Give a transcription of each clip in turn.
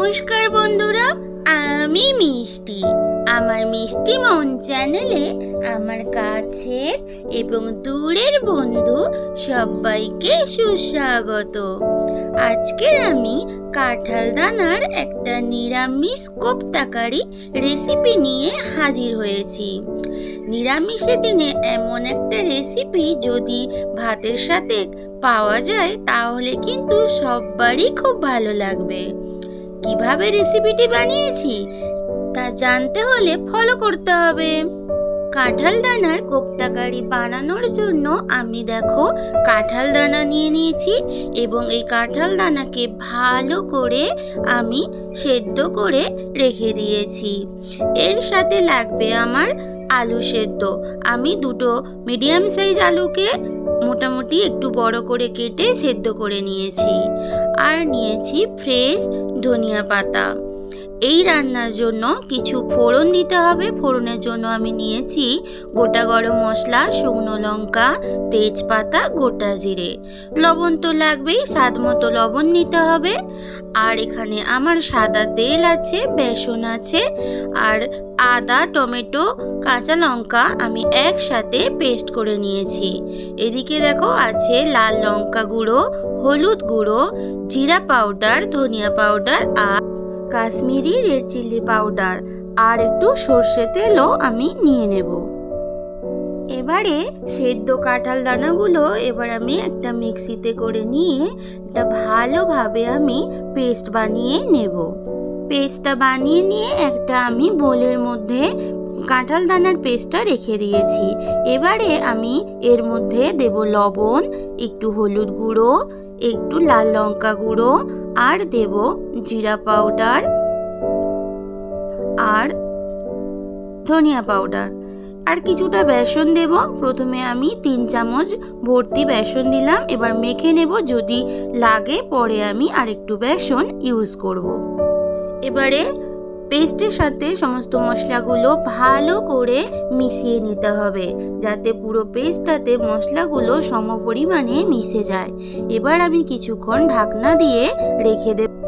নমস্কার বন্ধুরা, আমি মিষ্টি। আমার মিষ্টি মন চ্যানেলে আমার কাছে এবং দূরের বন্ধু সবাইকে সুস্বাগত। আজকে আমি কাঁঠাল দানার একটা নিরামিষ কোপ্তাকারি রেসিপি নিয়ে হাজির হয়েছি। নিরামিষের দিনে এমন একটা রেসিপি যদি ভাতের সাথে পাওয়া যায়, তাহলে কিন্তু সববারই খুব ভালো লাগবে। কীভাবে রেসিপিটি বানিয়েছি, তা জানতে হলে ফলো করতে হবে। কাঁঠাল দানার কোপ্তাকারি বানানোর জন্য আমি দেখো কাঁঠাল দানা নিয়ে নিয়েছি এবং এই কাঁঠাল দানাকে ভালো করে আমি সেদ্ধ করে রেখে দিয়েছি। এর সাথে লাগবে আমার আলু সেদ্ধ। আমি দুটো মিডিয়াম সাইজ আলুকে মোটামুটি একটু বড় করে কেটে সেদ্ধ করে নিয়েছি। আর নিয়েছি ফ্রেশ ধনিয়া পাতা। এই রান্নার জন্য কিছু ফোড়ন দিতে হবে। ফোড়নের জন্য আমি নিয়েছি গোটা গরম মশলা, শুকনো লঙ্কা, তেজপাতা, গোটা জিরে। লবণ তো লাগবেই, স্বাদ মতো লবণ নিতে হবে। আর এখানে আমার সাদা তেল আছে, বেসন আছে, আর আদা, টমেটো, কাঁচা লঙ্কা আমি একসাথে পেস্ট করে নিয়েছি। এদিকে দেখো আছে লাল লঙ্কা গুঁড়ো, হলুদ গুঁড়ো, জিরা পাউডার, ধনিয়া পাউডার আর কাশ্মীরি রেড চিলি পাউডার আর একটু সর্ষে তেলও আমি নিয়ে নেব। এবারে সেদ্ধ কাঁঠাল দানাগুলো এবার আমি একটা মিক্সিতে করে নিয়ে এটা ভালোভাবে আমি পেস্ট বানিয়ে নেব। পেস্টটা বানিয়ে নিয়ে একটা আমি বোলের মধ্যে কাঁঠাল দানার পেস্টটা রেখে দিয়েছি। এবারে আমি এর মধ্যে দেব লবণ, একটু হলুদ গুঁড়ো একটু লাল লঙ্কা গুঁড়ো আর দেব জিরা পাউডার আর ধনিয়া পাউডার। আর কিছুটা বেসন দেব। প্রথমে আমি তিন চামচ ভর্তি বেসন দিলাম। এবার মেখে নেব। যদি লাগে, পরে আমি আরেকটু বেসন ইউজ করব। এবারে পেস্টের সাথে সমস্ত মশলাগুলো ভালো করে মিশিয়ে নিতে হবে, যাতে পুরো পেস্টটাতে মশলাগুলো সমপরিমাণে মিশে যায়। এবার আমি কিছুক্ষণ ঢাকনা দিয়ে রেখে দেব।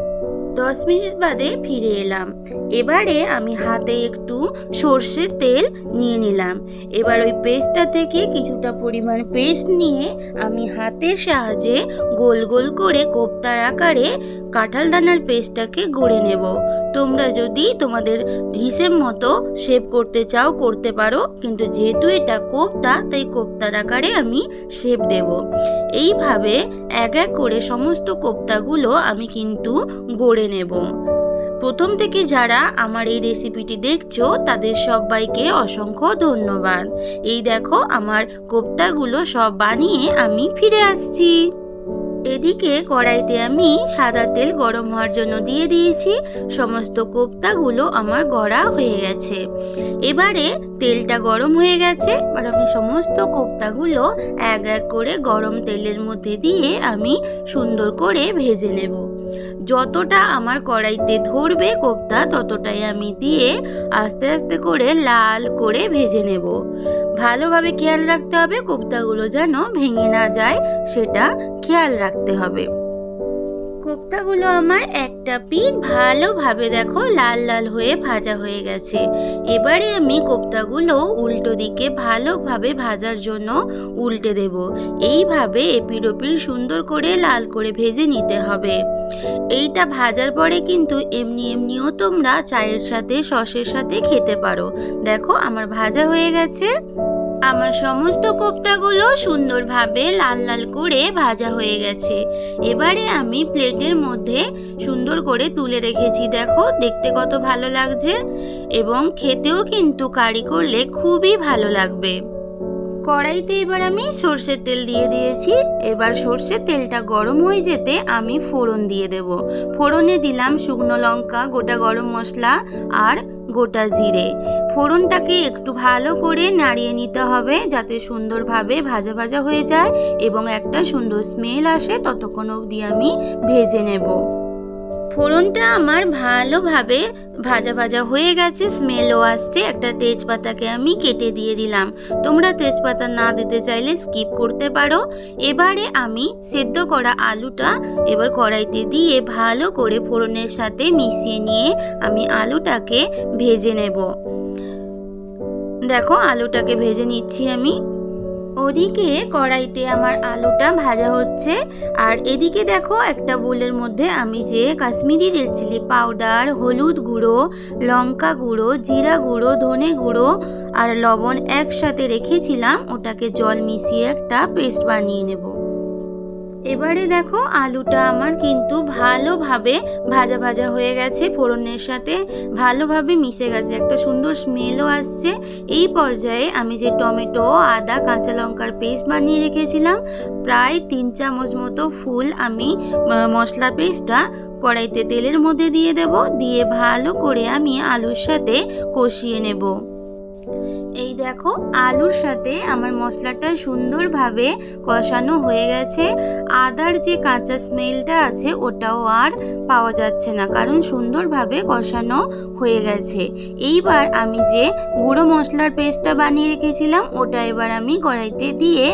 দশ মিনিট বাদে ফিরে এলাম। এবারে আমি হাতে একটু সর্ষের তেল নিয়ে নিলাম। এবার ওই পেস্টটা থেকে কিছুটা পরিমাণ পেস্ট নিয়ে আমি হাতের সাহায্যে গোল গোল করে কোপ্তার আকারে কাঁঠাল দানার পেস্টটাকে গড়ে নেব। তোমরা যদি তোমাদের হিসেব মতো শেপ করতে চাও, করতে পারো। কিন্তু যেহেতু এটা কোপ্তা, তাই কোপ্তার আকারে আমি শেপ দেব। এইভাবে এক এক করে সমস্ত কোপ্তাগুলো আমি কিন্তু গড়ে নেব। প্রথম থেকে যারা আমার এই রেসিপিটি দেখছ, তাদের সবাইকে অসংখ্য ধন্যবাদ। এই দেখো, আমার কোপ্তাগুলো সব বানিয়ে আমি ফিরে আসছি। এদিকে কড়াইতে আমি সাদা তেল গরম হওয়ার জন্য দিয়ে দিয়েছি। সমস্ত কোপ্তাগুলো আমার গড়া হয়ে গেছে। এবারে তেলটা গরম হয়ে গেছে। এবার আমি সমস্ত কোপ্তাগুলো এক এক করে গরম তেলের মধ্যে দিয়ে আমি সুন্দর করে ভেজে নেব। যতটা আমার কড়াইতে ধরবে কোপ্তা, ততটাই আমি দিয়ে আস্তে আস্তে করে লাল করে ভেজে নেব। ভালোভাবে খেয়াল রাখতে হবে কোপ্তাগুলো যেন ভেঙে না যায়, সেটা খেয়াল রাখতে হবে। কোপ্তাগুলো আমার একটা পিঠ ভালোভাবে দেখো লাল লাল হয়ে ভাজা হয়ে গেছে। এবারে আমি কোপ্তাগুলো উল্টো দিকে ভালোভাবে ভাজার জন্য উল্টে দেব। এইভাবে এপির ওপির সুন্দর করে লাল করে ভেজে নিতে হবে। এইটা ভাজার পরে কিন্তু এমনি এমনিও তোমরা চায়ের সাথে, সসের সাথে খেতে পারো। দেখো আমার ভাজা হয়ে গেছে। আমার সমস্ত কোপ্তাগুলো সুন্দরভাবে লাল লাল করে ভাজা হয়ে গেছে। এবারে আমি প্লেটের মধ্যে সুন্দর করে তুলে রেখেছি, দেখো, দেখতে কত ভালো লাগছে এবং খেতেও কিন্তু কারি করলে খুবই ভালো লাগবে। কড়াইতে এবার আমি সর্ষের তেল দিয়ে দিয়েছি। এবার সর্ষের তেলটা গরম হয়ে যেতে আমি ফোড়ন দিয়ে দেব। ফোড়নে দিলাম শুকনো লঙ্কা, গোটা গরম মশলা আর গোটা জিরে। ফোড়নটাকে একটু ভালো করে নাড়িয়ে নিতে হবে যাতে সুন্দরভাবে ভাজা ভাজা হয়ে যায় এবং একটা সুন্দর স্মেল আসে, ততক্ষণ অবধি আমি ভেজে নেব। ফোড়নটা আমার ভালোভাবে ভাজা ভাজা হয়ে গেছে, স্মেলও আসছে। একটা তেজপাতাকে আমি কেটে দিয়ে দিলাম। তোমরা তেজপাতা না দিতে চাইলে স্কিপ করতে পারো। এবারে আমি সেদ্ধ করা আলুটা এবার কড়াইতে দিয়ে ভালো করে ফোড়নের সাথে মিশিয়ে নিয়ে আমি আলুটাকে ভেজে নেব। দেখো, আলুটাকে ভেজে নিচ্ছি আমি। ওদিকে কড়াইতে আমার আলুটা ভাজা হচ্ছে, আর এদিকে দেখো একটা বোলের মধ্যে আমি যে কাশ্মীরি রেড চিলি পাউডার, হলুদ গুঁড়ো, লঙ্কা গুঁড়ো, জিরা গুঁড়ো, ধনে গুঁড়ো আর লবণ একসাথে রেখেছিলাম, ওটাকে জল মিশিয়ে একটা পেস্ট বানিয়ে নেব। এবারে দেখো আলুটা আমার কিন্তু ভালোভাবে ভাজা ভাজা হয়ে গেছে ফোড়নের সাথে। ভালোভাবে মিশে গেছে, একটা সুন্দর স্মেলও আসছে। এই পর্যায়ে আমি যে টমেটো, আদা, কাঁচা লঙ্কার পেস্ট বানিয়ে রেখেছিলাম, প্রায় তিন চামচ মতো ফুল আমি মশলা পেস্টটা কড়াইতে তেলের মধ্যে দিয়ে দেব। দিয়ে ভালো করে আমি আলুর সাথে কষিয়ে নেব। এই দেখো, আলুর সাথে আমার মশলাটা সুন্দরভাবে কষানো হয়ে গেছে। আদার যে কাঁচা স্মেলটা আছে, ওটাও আর পাওয়া যাচ্ছে না, কারণ সুন্দরভাবে কষানো হয়ে গেছে। এইবার আমি যে গুঁড়ো মশলার পেস্টটা বানিয়ে রেখেছিলাম, ওটা এবার আমি কড়াইতে দিয়ে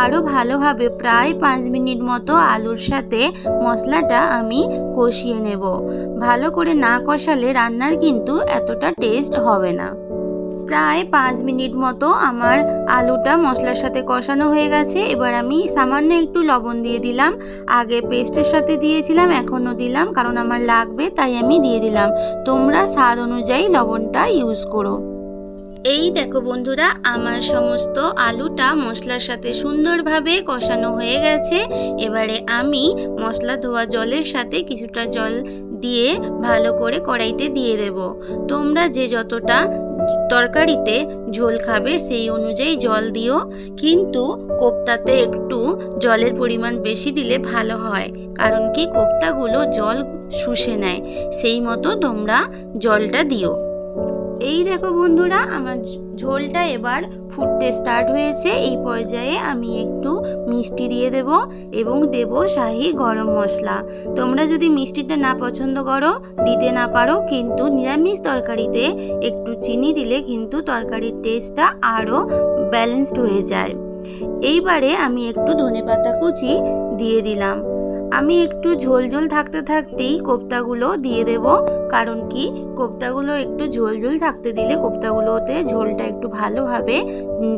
আরও ভালোভাবে প্রায় পাঁচ মিনিট মতো আলুর সাথে মশলাটা আমি কষিয়ে নেব। ভালো করে না কষালে রান্নার কিন্তু এতটা টেস্ট হবে না। প্রায় পাঁচ মিনিট মতো আমার আলুটা মশলার সাথে কষানো হয়ে গেছে। এবার আমি সামান্য একটু লবণ দিয়ে দিলাম। আগে পেস্টের সাথে দিয়েছিলাম, এখনও দিলাম কারণ আমার লাগবে তাই আমি দিয়ে দিলাম। তোমরা স্বাদ অনুযায়ী লবণটা ইউজ করো। এই দেখো বন্ধুরা, আমার সমস্ত আলুটা মশলার সাথে সুন্দরভাবে কষানো হয়ে গেছে। এবারে আমি মশলা ধোয়া জলের সাথে কিছুটা জল দিয়ে ভালো করে কড়াইতে দিয়ে দেব। তোমরা যে যতটা তরকারিতে ঝোল খাবে, সেই অনুযায়ী জল দিও। কিন্তু কোপ্তাতে একটু জলের পরিমাণ বেশি দিলে ভালো হয়, কারণ কি কোপ্তাগুলো জল শুষে নেয়। সেই মতো তোমরা জলটা দিও। এই দেখো বন্ধুরা, আমার ঝোলটা এবার ফুটতে স্টার্ট হয়েছে। এই পর্যায়ে আমি একটু মিষ্টি দিয়ে দেব এবং দেব শাহি গরম মশলা। তোমরা যদি মিষ্টিটা না পছন্দ করো, দিতে না পারো, কিন্তু নিরামিষ তরকারিতে একটু চিনি দিলে কিন্তু তরকারির টেস্টটা আরও ব্যালেন্সড হয়ে যায়। এইবারে আমি একটু ধনেপাতা কুচি দিয়ে দিলাম। আমি একটু ঝোল ঝোল থাকতে থাকতেই কোপ্তাগুলো দিয়ে দেব। কারণ কি? কোপ্তাগুলো একটু ঝোল ঝোল থাকতে দিলে কোপ্তাগুলোতে ঝোলটা একটু ভালোভাবে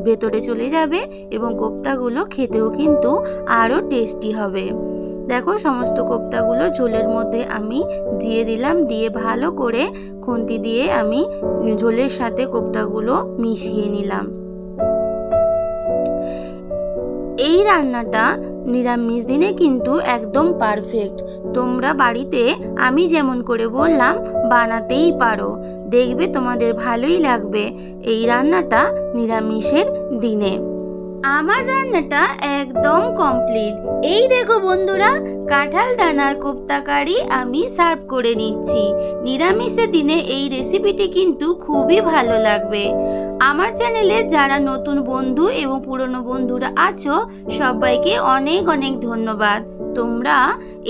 ভেতরে চলে যাবে এবং কোপ্তাগুলো খেতেও কিন্তু আরও টেস্টি হবে। দেখো, সমস্ত কোপ্তাগুলো ঝোলের মধ্যে আমি দিয়ে দিলাম, দিয়ে ভালো করে খুন্তি দিয়ে আমি ঝোলের সাথে কোপ্তাগুলো মিশিয়ে নিলাম। রান্নাটা নিরামিষ দিনে কিন্তু একদম পারফেক্ট তোমরা বাড়িতে আমি যেমন করে বললাম, বানাতেই পারো। দেখবে তোমাদের ভালোই লাগবে এই রান্নাটা নিরামিষের দিনে। আমার রান্নাটা একদম কমপ্লিট এই দেখো বন্ধুরা, কাঁঠাল দানার কোপ্তা কারি আমি সার্ভ করে নিচ্ছি। নিরামিষের দিনে এই রেসিপিটি কিন্তু খুবই ভালো লাগবে। আমার চ্যানেলে যারা নতুন বন্ধু এবং পুরনো বন্ধুরা আছো, সবাইকে অনেক অনেক ধন্যবাদ। তোমরা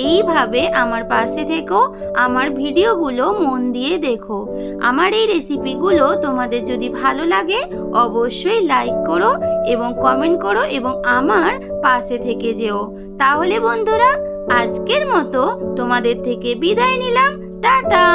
এইভাবে আমার পাশে থেকো, আমার ভিডিওগুলো মন দিয়ে দেখো। আমার এই রেসিপিগুলো তোমাদের যদি ভালো লাগে, অবশ্যই লাইক করো এবং কমেন্ট করো এবং আমার পাশে থেকে যেও। তাহলে বন্ধুরা, আজকের মতো তোমাদের থেকে বিদায় নিলাম। টাটা!